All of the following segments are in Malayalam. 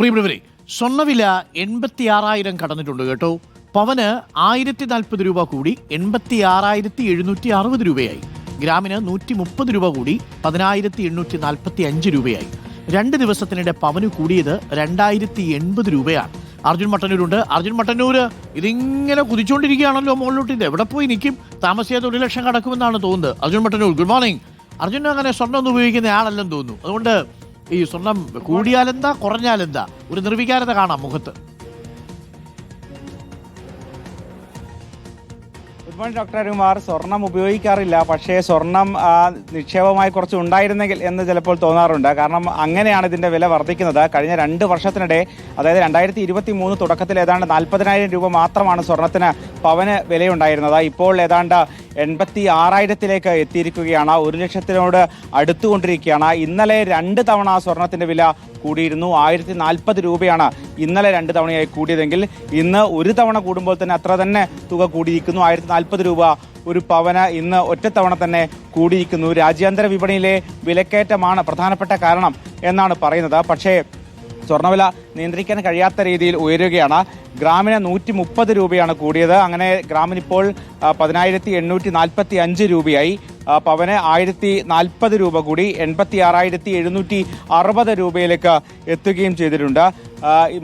പ്രിയപ്പെട്ടവരെ സ്വർണവില എൺപത്തി ആറായിരം കടന്നിട്ടുണ്ട് കേട്ടോ. പവന് ആയിരത്തി നാൽപ്പത് രൂപ കൂടി എൺപത്തി ആറായിരത്തി എഴുന്നൂറ്റി അറുപത് രൂപയായി. ഗ്രാമിന് നൂറ്റി മുപ്പത് രൂപ കൂടി പതിനായിരത്തി എണ്ണൂറ്റി നാൽപ്പത്തി അഞ്ച് രൂപയായി. രണ്ട് ദിവസത്തിനിടെ പവന് കൂടിയത് രണ്ടായിരത്തി എൺപത് രൂപയാണ്. അർജുൻ മട്ടന്നൂരുണ്ട്. അർജുൻ മട്ടന്നൂര് ഇതിങ്ങനെ കുതിച്ചുകൊണ്ടിരിക്കുകയാണല്ലോ മുകളിലോട്ട് ഇത് എവിടെ പോയി നിൽക്കും താമസിയാതെ ഒരു ലക്ഷം കടക്കുമെന്നാണ് തോന്നുന്നത്. അർജുൻ മട്ടന്നൂർ ഗുഡ് മോർണിംഗ് അർജുൻ അങ്ങനെ സ്വർണം ഒന്നും ഉപയോഗിക്കുന്ന ആളല്ലെന്ന് തോന്നുന്നു. അതുകൊണ്ട് ഈ സ്വർണം കൂടിയാലെന്താ കുറഞ്ഞാലെന്താ? ഒരു നിർവികാരത കാണാം മുഖത്ത്. ഗുഡ് ഡോക്ടർ അരുമാർ സ്വർണം ഉപയോഗിക്കാറില്ല പക്ഷേ സ്വർണം നിക്ഷേപമായി കുറച്ച് ഉണ്ടായിരുന്നെങ്കിൽ എന്ന് ചിലപ്പോൾ തോന്നാറുണ്ട്. കാരണം അങ്ങനെയാണ് ഇതിന്റെ വില വർദ്ധിക്കുന്നത്. കഴിഞ്ഞ രണ്ട് വർഷത്തിനിടെ അതായത് രണ്ടായിരത്തി ഇരുപത്തി മൂന്ന് തുടക്കത്തിൽ ഏതാണ്ട് നാൽപ്പതിനായിരം രൂപ മാത്രമാണ് സ്വർണത്തിന് പവന് വിലയുണ്ടായിരുന്നത് ഇപ്പോൾ ഏതാണ്ട് എൺപത്തി ആറായിരത്തിലേക്ക് എത്തിയിരിക്കുകയാണ്. ഒരു ലക്ഷത്തിനോട് അടുത്തുകൊണ്ടിരിക്കുകയാണ്. ഇന്നലെ രണ്ട് തവണ സ്വർണത്തിന്റെ വില കൂടിയിരുന്നു. ആയിരത്തി നാൽപ്പത് രൂപയാണ് ഇന്നലെ രണ്ട് തവണയായി കൂടിയതെങ്കിൽ ഇന്ന് ഒരു തവണ കൂടുമ്പോൾ തന്നെ അത്ര തന്നെ തുക കൂടിയിരിക്കുന്നു. ആയിരത്തി നാൽപ്പത് രൂപ ഒരു പവന ഇന്ന് ഒറ്റത്തവണ തന്നെ കൂടിയിരിക്കുന്നു. രാജ്യാന്തര വിപണിയിലെ വിലക്കയറ്റമാണ് പ്രധാനപ്പെട്ട കാരണം എന്നാണ് പറയുന്നത്. പക്ഷേ സ്വർണവില നിയന്ത്രിക്കാൻ കഴിയാത്ത രീതിയിൽ ഉയരുകയാണ്. ഗ്രാമിന് നൂറ്റി മുപ്പത് രൂപയാണ് കൂടിയത്. അങ്ങനെ ഗ്രാമിന് ഇപ്പോൾ ആ, പതിനായിരത്തി എണ്ണൂറ്റി നാൽപ്പത്തി അഞ്ച് രൂപയായി പവന് ആയിരത്തി നാൽപ്പത് രൂപ കൂടി. എൺപത്തി ആറായിരത്തി എഴുന്നൂറ്റി അറുപത് രൂപയിലേക്ക് എത്തുകയും ചെയ്തിട്ടുണ്ട്.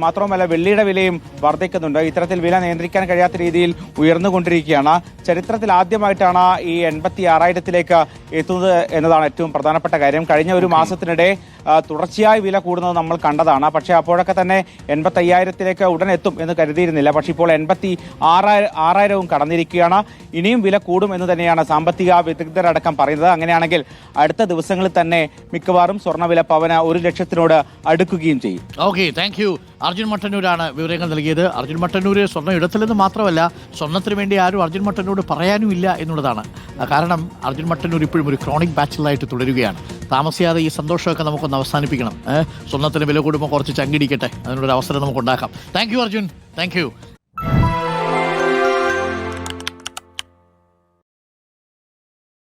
മാത്രവുമല്ല വെള്ളിയുടെ വിലയും വർദ്ധിക്കുന്നുണ്ട്. ഇത്തരത്തിൽ വില നിയന്ത്രിക്കാൻ കഴിയാത്ത രീതിയിൽ ഉയർന്നുകൊണ്ടിരിക്കുകയാണ്. ചരിത്രത്തിൽ ആദ്യമായിട്ടാണ് ഈ എൺപത്തി ആറായിരത്തിലേക്ക് എത്തുന്നത് എന്നതാണ് ഏറ്റവും പ്രധാനപ്പെട്ട കാര്യം. കഴിഞ്ഞ ഒരു മാസത്തിനിടെ തുടർച്ചയായി വില കൂടുന്നത് നമ്മൾ കണ്ടതാണ്. പക്ഷേ അപ്പോഴൊക്കെ തന്നെ എൺപത്തി അയ്യായിരത്തിലേക്ക് ഉടൻ എത്തും എന്ന് കരുതിയിരുന്നില്ല. പക്ഷേ ഇപ്പോൾ എൺപത്തി ആറായിരം ആറായിരവും കടന്നിരിക്കുകയാണ്. ഇനിയും വില കൂടും എന്ന് തന്നെയാണ് സാമ്പത്തിക വിദഗ്ധരടക്കം പറയുന്നത്. അങ്ങനെയാണെങ്കിൽ അടുത്ത ദിവസങ്ങളിൽ തന്നെ മിക്കവാറും സ്വർണവില പവന ഒരു ലക്ഷത്തിനോട് അടുക്കുകയും ചെയ്യും. ഓക്കെ താങ്ക് യു അർജുൻ മട്ടന്നൂരാണ് വിവരങ്ങൾ നൽകിയത്. അർജുൻ മട്ടന്നൂര് സ്വർണം ഇടത്തിലെന്ന് മാത്രമല്ല സ്വർണത്തിന് വേണ്ടി ആരും അർജുൻ മട്ടന്നൂരോട് പറയാനും ഇല്ല എന്നുള്ളതാണ്. കാരണം അർജുൻ മട്ടന്നൂർ ഇപ്പോഴും ഒരു ക്രോണിക് ബാച്ചിലായിട്ട് തുടരുകയാണ്. താമസിയാതെ ഈ സന്തോഷമൊക്കെ നമുക്കൊന്ന് അവസാനിപ്പിക്കണം. സ്വർണത്തിന് വില കൂടുമ്പോൾ കുറച്ച് ചങ്കിടിക്കട്ടെ. അതിനൊരു അവസരം നമുക്ക് ഉണ്ടാക്കാം thank you Arjun. Thank you